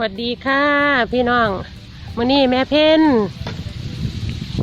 วัสดีค่ะ พี่น้องมื้อนี้แม่เพ่น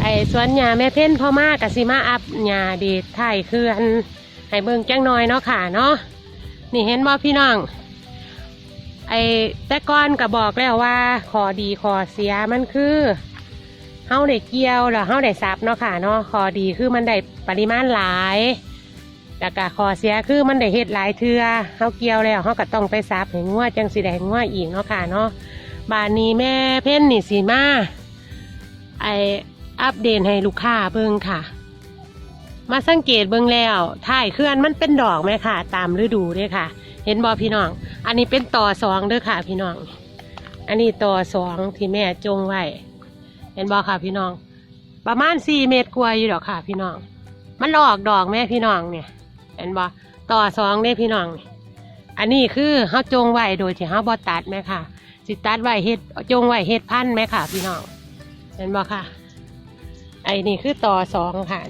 ไอ้สวนหญ้าแม่เพ่นพ่อมากกสิมาอัพหญ้าดีถ่ายเขื่อนให้เบิ่งจังน้อยเนาะค่ะเนาะนี่เห็นบ่พี่น้อง ไอ้แต่ก่อนก็บอกแล้วว่าขอดีขอเสียมันคือเฮาได้เกี่ยวแล้วเฮาได้ซับเนาะค่ะเนาะขอดีคือมันได้ปริมาณหลาย แล้วก็ขอเสียคือมันได้เฮ็ดหลายเทื่อเฮาเกี่ยวแล้วเฮาก็ต้องไปซับให้งัวจังสิได้งัวอีกเนาะค่ะเนาะบานนี้แม่เพ่นนี่สิมาไออัปเดตให้ลูกค้าเบิ่งค่ะ มาสังเกตเบิ่งแล้วถ่ายเคลื่อนมันเป็นดอกไหมค่ะ ตามฤดูด้อค่ะ เห็นบอพี่น้อง อันนี้เป็นต่อสองเด้อค่ะ พี่น้อง อันนี้ต่อสองที่แม่จงไว้เห็นบอค่ะ พี่น้อง ประมาณสี่เมตรกว่าอยู่ดอกค่ะ พี่น้อง มันออกดอกแม่พี่น้องเนี่ย ห็นบ่ต่อสองเด้พี่น้อง อันนี้คือเฮาจงไว้โดยที่เฮาบ่ตัดไหมค่ะ สิตัดไว้เฮ็ดจงไว้เฮ็ดพันไหมค่ะ พี่น้องเห็นบ่ค่ะ ไอ้นี่คือต่อสองค่ะ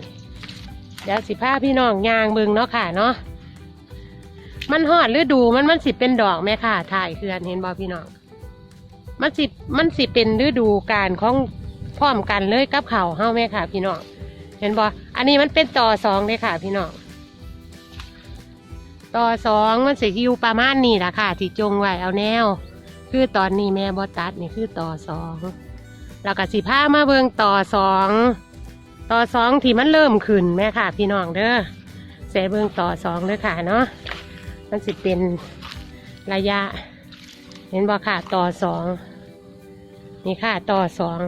เดี๋ยวสิพาพี่น้องยางเบิงเนาะค่ะเนาะ มันฮอดฤดูมันมันสิเป็นดอกไหมค่ะถ่ายเขื่อนเห็นบ่พี่น้อง มันสิมันสิเป็นฤดูการของพร้อมกันเลยกับเขาเฮาไหมค่ะ พี่น้อง เห็นบ่อันนี้มันเป็นต่อสองเลยค่ะ พี่น้อง ต่อสองมันสิอยู่ประมาณนี้ล่ะค่ะ ที่จงไว้เอาแนว คือตอนนี้แม่บอตัดนี่คือต่อสองแล้วก็สิผ้ามาเบิงต่อสองต่อสองที่มันเริ่มขึ้นแม่ค่ะ พี่น้องเด้อเสเบิงต่อสองเลยค่ะเนาะมันสิเป็นระยะ เห็นบ่ค่ะต่อสองนี่ค่ะต่อสอง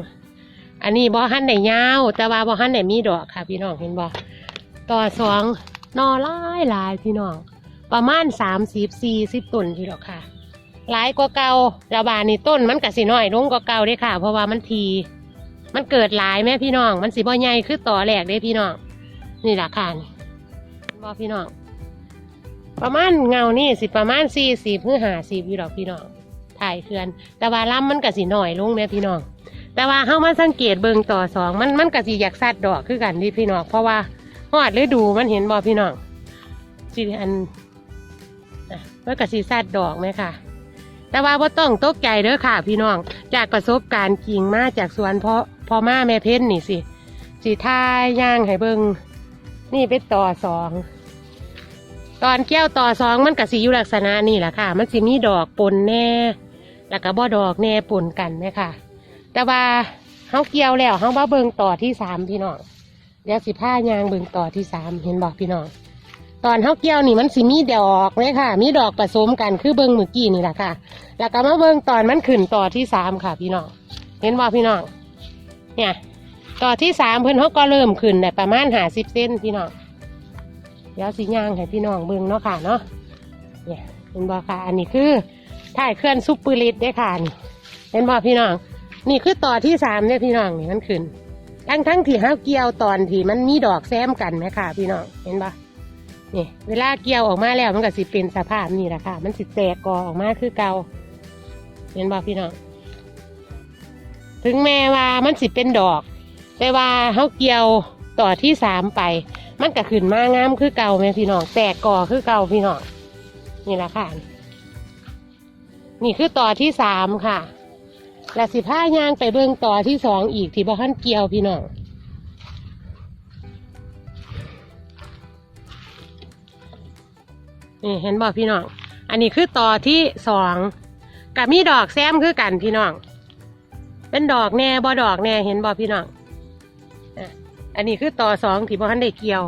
อันนี้บ่หันไหนยาวแต่ว่าบ่หันไหนมีดอกค่ะ พี่น้องเห็นบ่ต่อสองนอหลายลายพี่น้อง ประมาณสามสิบสี่สิบต้นที่ดอกค่ะ หลายกว่าเก่าระบาดนี่ต้นมันกะสิน้อยลงกว่าเก่าเด้ค่ะ เพราะว่ามันที มันเกิดหลายแม่พี่น้อง มันสิบ่ใหญ่คือต่อแหลกเด้พี่น้อง นี่แหละค่ะนี่บ่พี่น้อง ประมาณเงานี่สิประมาณสี่สิบเพื่อหาสิบอยู่ดอกพี่น้องถ่ายเขื่อน แต่ว่าลำมันกะสิน้อยลงแม่พี่น้อง แต่ว่าเฮามาสังเกตเบิ่งต่อสองมันมันกะสิอยากสัดดอกคือกันนี่พี่น้อง เพราะว่าฮอดฤดูมันเห็นบ่พี่น้องสิอัน มันก็สีสัดดอกไหมค่ะ แต่ว่าบ่ต้องตกใจเด้อค่ะ พี่น้อง จากประสบการณ์จริงมาจากสวนเพาะพ่อมาแม่เพ้นนี่สิสีทายย่างให้เบิงนี่เป็นต่อสองตอนเกี้ยวต่อสองมันกับสีอยู่ลักษณะนี่แหละค่ะ มันสิมีดอกปนแน่ แล้วก็บ่ดอกแน่ปนกันไหมค่ะ แต่ว่าเฮาเกี่ยวแล้วเฮามาเบิงต่อที่สามพี่น้องเดี๋ยวสิผ้ายางเบิงต่อที่สามเห็นบอกพี่น้อง ตอนเฮาเกี่ยวนี่มันสิมีดอกเลยค่ะ มีดอกผสมกันคือเบิงเมื่อกี้นี่แหละค่ะ แล้วก็มาเบิงตอนมันขึ้นต่อที่สามค่ะ พี่น้องเห็นบ่พี่น้องเนี่ยต่อที่สามเพิ่นเขาก็เริ่มขึ้นได้ประมาณหาสิบเซนพี่น้องเดี๋ยวสิย่างให้พี่น้องเบิงเนาะค่ะเนาะเนี่ยเห็นบ่ค่ะ อันนี้คือถ่ายเคลื่อนซุปเปอร์ลิตได้ค่ะนี่เห็นบ่พี่น้อง นี่คือต่อที่สามเนี่ยพี่น้องนี่มันขึ้นทั้งทั้งที่เฮาเกี่ยวตอนที่มันมีดอกแซมกันไหมค่ะ พี่น้องเห็นบ่ นี่เวลาเกี่ยวออกมาแล้วมันก็สิเป็นสภาพนี่แหละค่ะ มันสิแตกกอออกมาคือเกาเห็นบ่พี่น้องถึงแม้ว่ามันสิเป็นดอก แต่ว่าเขาเกี่ยวต่อที่สามไป มันก็ขึ้นมางามคือเก่าแม่พี่น้องแตกกอคือเก่าพี่น้องนี่แหละค่ะนี่คือต่อที่สามค่ะและสิผ้ายางไปเบิ่งต่อที่สองอีกที่บ่ทันเกี่ยวพี่น้อง นี่เห็นบอกพี่น้อง อันนี้คือต่อที่สองกับมีดอกแซมคือกันพี่น้อง เป็นดอกแน่บ่ดอกแน่เห็นบ่พี่น้องอันนี้คือต่อสองที่บ่ทันได้เกี่ยว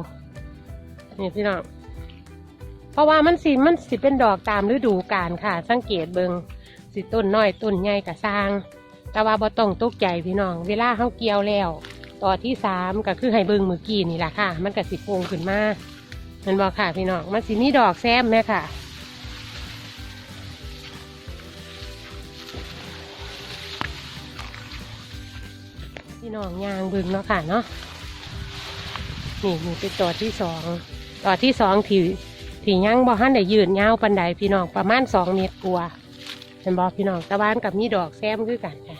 นี่พี่น้องเพราะว่ามันสิมันสิเป็นดอกตามฤดูกาลค่ะ สังเกตเบิงสิต้นน้อยต้นใหญ่กะสร้าง แต่ว่าบ่ต้องตกใจพี่น้อง เวลาเขาเกี่ยวแล้ว ต่อที่สามก็คือให้เบิงมือกี้นี่แหละค่ะ มันก็สิโปงขึ้นมา มันบอกค่ะพี่น้องมันสิมีดอกแซมไหมค่ะ พี่น้องยางบึงเนาะค่ะเนาะนี่นี่เป็นต่อที่สองต่อที่สองที่ที่ยังบ่ฮันได้ยืดยาวปันใดพี่น้องประมาณสองเมตรกว่าเห็นบอกพี่น้องตะวันกับมีดอกแซมคือกันค่ะ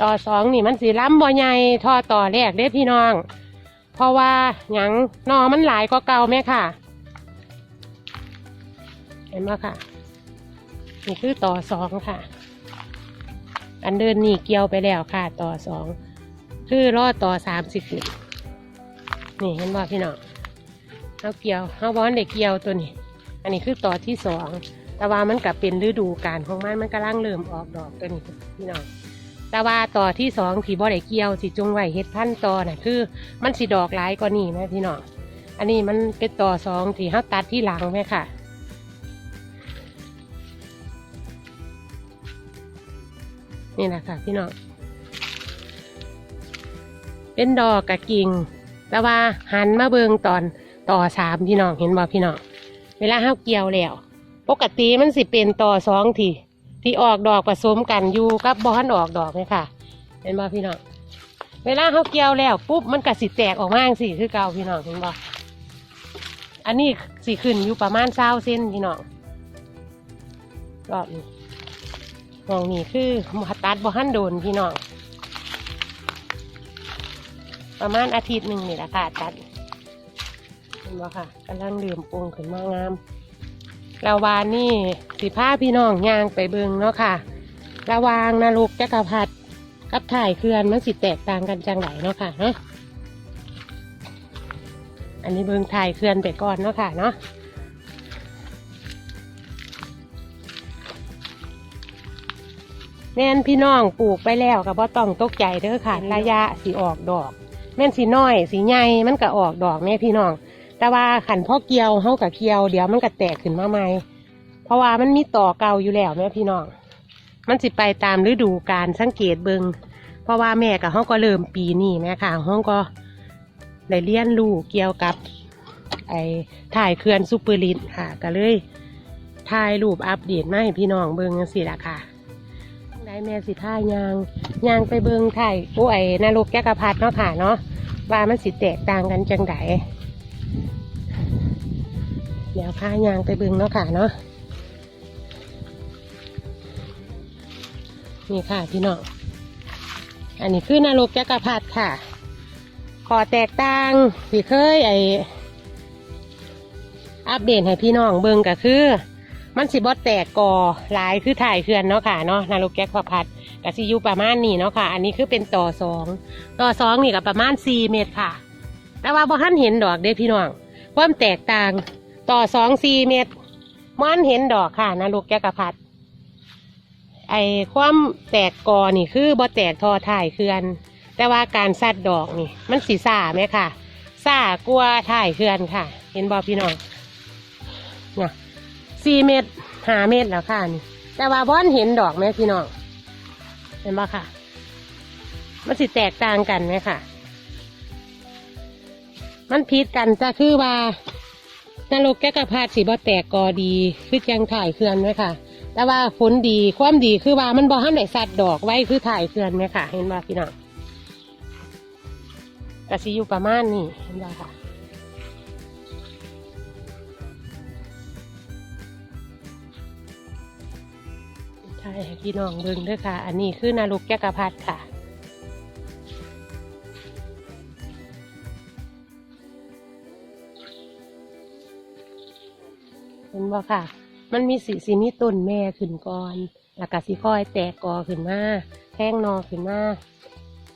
ต่อสองนี่มันสีล้ำบ่ใหญ่ทอต่อแรกเด้พี่น้อง เพราะว่าหยังนอมันหลายก็เก่าไหมค่ะ เห็นไหมค่ะ นี่คือต่อสองค่ะ อันเดินนี่เกี่ยวไปแล้วค่ะ ต่อสองคือรอดต่อสามสิบนี่เห็นว่าพี่น้องเอาเกี่ยวเอาบอลเด็กเกี่ยวตัวนี้ อันนี้คือต่อที่สองแต่ว่ามันกับเป็นฤดูกาลของมันมันกำลังเริ่มออกดอกตัวนี้พี่น้อง แต่ว่าต่อที่สองที่บ่ได้เกี่ยวสิจงไว้เฮ็ดพันต่อน่ะคือ มันสิดอกหลายกว่านี้ไหมพี่น้องอันนี้มันเป็นต่อสองที่เขาตัดที่หลังไหมค่ะนี่แหละค่ะพี่น้องเป็นดอกกะกิ่งแต่ว่าหันมาเบิงตอนต่อสามพี่น้องเห็นบ่พี่น้องเวลาห้าเกี่ยวแล้ว ปกติมันสิเป็นต่อสองที ที่ออกดอกผสมกันอยู่กับบอนออกดอกเลยค่ะเห็นบ่พี่น้องเวลาเขาเกี่ยวแล้วปุ๊บมันก็สิแตกออกมาสิคือเก่าพี่น้องเห็นบ่อันนี้สิขึ้นอยู่ประมาณเศร้าเส้นพี่น้องรอบนี้มองนี่คือมาตัดบ่หันโดนพี่น้องประมาณอาทิตย์หนึ่งนี่แหละค่ะตัดเห็นบ่ค่ะกำลังเดือมปุงขึ้นมางาม ระวานนี่สิผ้าพี่น้องย่างไปเบิงเนาะค่ะ ระวางนรกจักรพรรดิกับถ่ายเขื่อนมันสิแตกต่างกันจังไหนเนาะค่ะเนาะอันนี้เบิงถ่ายเขื่อนไปก่อนเนาะค่ะเนาะแม่นพี่น้องปลูกไปแล้วก็บ่ต้องตกใจเด้อค่ะระยะสีออกดอก แม่นสีน้อยสีใหญ่มันก็ออกดอกแม่พี่น้อง แต่ว่าขันพ่อเกียวเฮากับเกียวเดี๋ยวมันก็แตกขึ้นมาใหม่ เพราะว่ามันมีต่อเก่าอยู่แล้วแม่พี่น้อง มันสิไปตามฤดูกาลสังเกตเบิงเพราะว่าแม่กับเฮาก็เริ่มปีนี้แม่ค่ะเฮาก็ได้เรียนรู้เกี่ยวกับ ไอ้ถ่ายเขื่อนซูเปอร์ลินค่ะก็เลยถ่ายรูปอัปเดตมาให้พี่น้องเบิงจังซี่ล่ะค่ะได้แม่สิท่ายางยางไปเบิงถ่ายโอ้ไอ้นรกแกกระพัดเนาะค่ะเนาะว่ามันสิแตกต่างกันจังได เดี๋ยวพายางไปเบึงเนาะค่ะเนาะนี่ค่ะพี่น้องอันนี้คือนรกจักรพรรดิค่ะ ขอแตกต่างที่เคยไออัปเดตให้พี่น้องเบิงก็คือ มันสิบอแตกกอลายคือถ่ายเขื่อนเนาะค่ะเนาะนรกแก๊กพัดกับซียูประมาณนี้เนาะค่ะ อันนี้คือเป็นต่อสองต่อสองนี่กับประมาณสี่เมตรค่ะ แต่ว่าบ่ท่านเห็นดอกเด้พี่น้อง ความแตกต่าง ต่อสองสี่เมตรมันเห็นดอกค่ะนะลูกแกกระพัดไอ้ความแตกกอนี่คือบ่แตกทอถ่ายเขื่อน แต่ว่าการสัดดอกนี่ มันสีซ่าไหมค่ะซ่ากลัวถ่ายเขื่อนค่ะ เห็นบอพี่น้องเนี่ยสี่เมตรหาเมตรแล้วค่ะนี่ แต่ว่าบอนเห็นดอกไหมพี่น้องเห็นบ่ค่ะ มันสิแตกต่างกันไหมค่ะ มันผิดกันจะคือว่า นรกแกกระพาดสีบ่แตกกอดีคือจังถ่ายเขื่อนไหมค่ะ แต่ว่าผลดีความดีคือว่ามันบ่ทันได้สัตว์ดอกไว้คือถ่ายเขื่อนไหมค่ะ เห็นว่พี่น้องกระสีอยู่ประมาณนี้เห็นว่ค่ะใช่พี่น้องเบิ่งด้วยค่ะ อันนี้คือนรกแกกระพัดค่ะ ห็นบ่ค่ะ มันมีสีสีมีต้นแม่ขึ้นก่อนแล้วก็สีค่อยแตกกอขึ้นมาแท่งนอขึ้นมา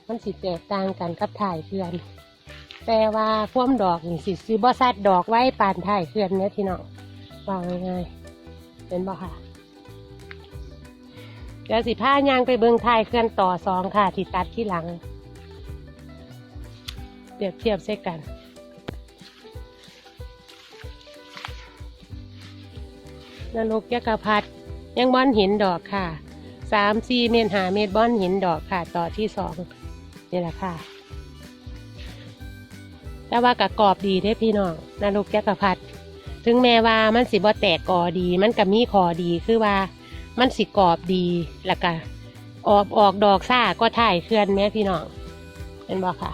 มันสิแตกต่างกันกับถ่ายเขื่อน แต่ว่าพ่วมดอกนี่สิสิบ่ซัดดอกไว้ปานถ่ายเขื่อนเนี่ยพี่น้องว่าง่ายๆเป็นบ่ค่ะเดี๋ยวสิผ้ายางไปเบิงถ่ายเขื่อนต่อสองค่ะที่ตัดที่หลังเปรียบเทียบเส้กัน นรกยักษ์พัดยังบอนหินดอกค่ะสามสี่เมตรหาเมตรบอนหินดอกค่ะ ต่อที่สองนี่แหละค่ะ แต่ว่ากระกรอบดีได้พี่น้องนรกยักษ์พัดถึงแม้ว่ามันสิบ่แตกกอดี มันก็มีขอดีคือว่ามันสิกรอบดีแล้วก็ออกออกดอกซ่าก็ถ่ายเคลื่อนแม่พี่น้องเห็นบ่ค่ะ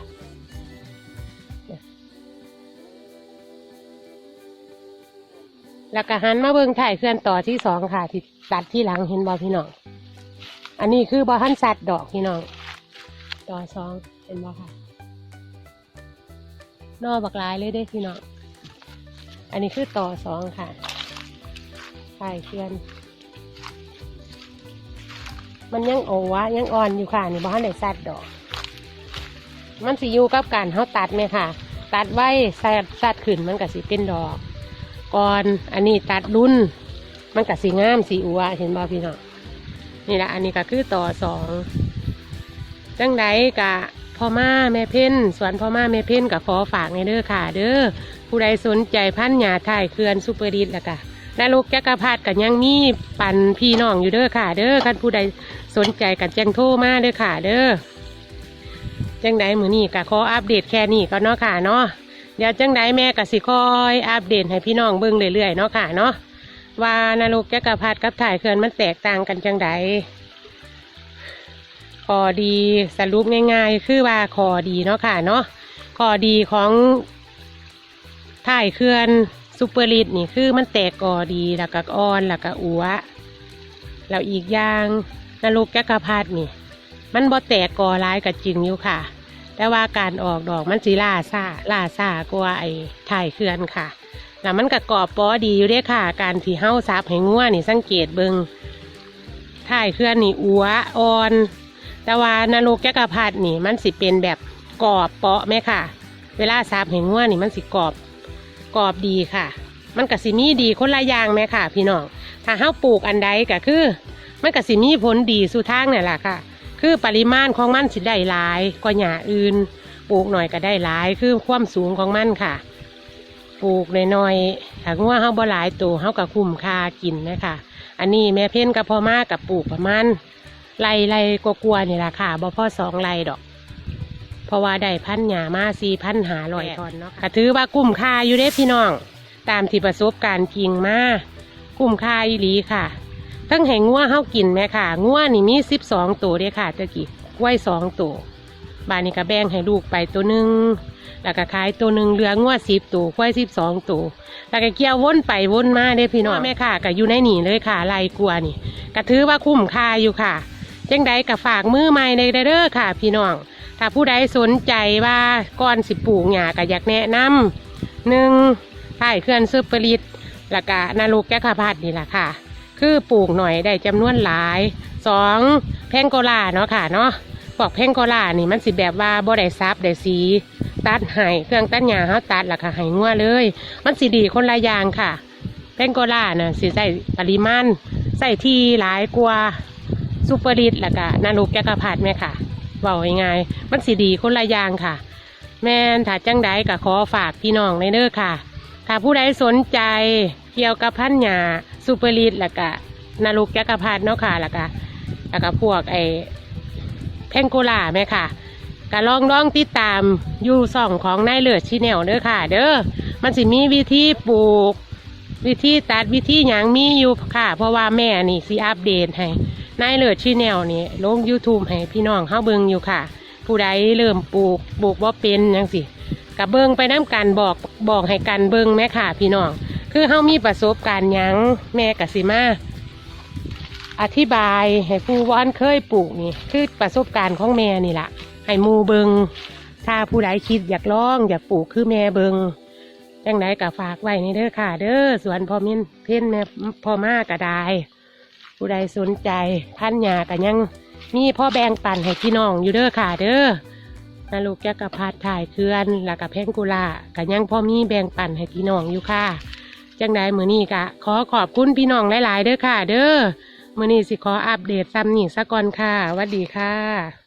แล้วก็หันมาเบิ่งถ่ายเคลื่อนต่อที่สองค่ะที่ตัดที่หลังเห็นบอพี่น้อง อันนี้คือบอทันสัตว์ดอกพี่น้อง ต่อสองเห็นบอค่ะ นอบักลายเลยได้พี่น้อง อันนี้คือต่อสองค่ะถ่ายเขื่อน มันยังโอวะยังอ่อนอยู่ค่ะนี่บ้านไหนสัตว์ดอก มันสิอยู่กับการเขาตัดไหมค่ะ ตัดไว้สัตว์สัตว์ขึ้นมันก็สิเป็นดอก ก่อน อันนี้ตัดรุ่น มันก็สีงามสีอัวเห็นบ่พี่น้องนี่แหละอันนี้ก็คือต่อสองจังไดกะพ่อมาแม่เพ่นสวนพ่อมาแม่เพ่นกับขอฝากในเด้อค่ะ เด้อผู้ใดสนใจพันหยาถ่ายเขื่อนซูเปอร์ดิสละกะและลูกจักรพัดกันยังมีปันพี่น้องอยู่เด้อค่ะ เด้อคันผู้ใดสนใจกันแจ้งโทรมาเด้อค่ะ เด้อจังไดมือนี้กะขออัปเดตแค่นี้ก็เนาะค่ะเนาะ เดี๋ยวจังไดแม่กะสิคอยอัปเดตให้พี่น้องเบิ่งเรื่อยๆเนาะค่ะเนาะว่านรกจักรพรรดิกับถ่ายเขื่อนมันแตกต่างกันจังใดขอดีสรุปง่ายๆ คือว่าขอดีเนาะค่ะเนาะขอดีของถ่ายเขื่อนซูเปอร์ลิดนี่คือมันแตกกอดีแล้วก็อ่อนแล้วก็อัวแล้วอีกอย่างนรกจักรพรรดินี่ มันบ่แตกกอร้ายกับจริงอยู่ค่ะ แต่ว่าการออกดอกมันสีล่าซ่าล่าซ่ากว่าไอ้ถ่ายเขื่อนค่ะแล้วมันก็กรอบปอดีอยู่ด้อค่ะ การที่เฮ้าซับให้งัวนี่สังเกตเบิงถ่ายเคลื่อนนี่อัวอ่อน แต่ว่านรกจักรพรรดินี่มันสิเป็นแบบกรอบเปาะไหมค่ะ เวลาซับให้งัวนี่มันสิกรอบกรอบดีค่ะ มันก็สิมีดีคนละอย่างไหมค่ะ พี่น้องถ้าเฮ้าปลูกอันใดก็คือ มันก็สิมีผลดีสู่ทางนี่แหละค่ะ คือปริมาณของมันสิได้หลายกว่าหญ้าอื่น ปลูกหน่อยก็ได้หลาย คือความสูงของมันค่ะ ปลูกน้อยๆถ้างัวเฮาบ่หลายตัวเฮาก็คุ้มค่ากินนะคะอันนี้แม่เพ่นกับพ่อมากับปลูกประมาณไรไรกลัวาๆนี่ล่ะค่ะบ่พอสองไรดอก เพราะว่าได้พันหญ้ามาสี่พันหาลอยทอนเนาะก็ถือว่ากุ้มค่าอยู่เด้พี่น้อง ตามที่ประสบการณ์จริงมากุ้มค่าอีหลีค่ะ ทั้งแห่งงัวเฮากินไหมค่ะงัวนี่มีสิบสองตัวเด้ค่ะตะกี้ไว้สองตัวบานนี้ก็แบ่งให้ลูกไปตัวหนึ่งแล้วก็ขายตัวหนึ่งเหลืองวสิบตัวควยสิบสองตัวแล้วก็เกี่ยววนไปวนมาเด้พี่น้องแม่ค่ะก็อยู่ในนี่เลยค่ะไล่กลัวนี่ก็ถือว่าคุ้มค่าอยู่ค่ะจังใดก็ฝากมือใหม่ในเด้อค่ะ พี่น้องถ้าผู้ใดสนใจว่าก้อนสิบปลูกหญ้าก็อยากแนะนำหนึ่งถ่ายเคลื่อนซึปเปอริตแล้วก็นาลูกแก้ขาพัดนี่แหละค่ะ คือปลูกหน่อยได้จำนวนหลายสองแพงโกลาเนาะค่ะเนาะพวกแพงโกลานี่มันสิแบบว่าบ่ได้ซับได้สีตัดให้เครื่องตัดหญ้าเฮาตัดแล้วก็ให้งัวเลย มันสิดีคนละอย่างค่ะ แพงโกลาน่ะสิใส่ปริมาณใส่ที่หลายกว่าซูเปอร์ลิตแล้วก็นาลูกจักระพรรดิแม่ค่ะเว้าง่ายๆมันสิดีคนละอย่างค่ะ แม่นถ้าจังใดก็ขอฝากพี่น้องในเด้อค่ะ ถ้าผู้ใดสนใจเกี่ยวกับพันหญ้า ซูเปอร์ลิตแล้วก็นาลูกจักรพรรดิเนาะค่ะแล้วก็แล้วก็พวกไอ้แพงโกลาแม่ค่ะก็ลองลองติดตามอยู่ส่องของนายเลือดชีแนลเด้อค่ะ เด้อมันสิมีวิธีปลูก วิธีตัดวิธีหยังมีอยู่ค่ะ เพราะว่าแม่นี่สิอัปเดตให้นายเลือดชีแนลนี่ลง YouTube ให้พี่น้องเข้าเบิงอยู่ค่ะ ผู้ใดเริ่มปลูกปลูกว่าเป็นยังสิกับเบิงไปน้กันบอกบอกให้กันเบิงแม่ค่ะ พี่น้อง คือเฮามีประสบการณ์ยังแม่กสิมาอธิบายให้ผู้วานเคยปลูกนี่ คือประสบการณ์ของแม่นี่แหละให้มูเบิงถ้าผู้ใดคิดอยากลองอยากปลูกคือแม่เบิงจังไดก็ฝากไว้ในเด้อค่ะ เด้อสวนพ่อม่นเพ่นแม่พ่อมากระไดผู้ใดสนใจพันหยากันยังมีพ่อแบงปันให้พี่น้องอยู่เด้อค่ะ เด้อนาลูกแกกระพัดถ่ายเคลื่อนแล้วกับแพ่งกุลากันยังพ่อมีแบงปันให้พี่น้องอยู่ค่ะ จังไดมือนี้กะ ขอขอบคุณพี่น้องหลาย ๆ เด้อค่ะ เด้อมือนี้สิขออัปเดตซ้ำนี่ซะก่อนค่ะวัสดีค่ะ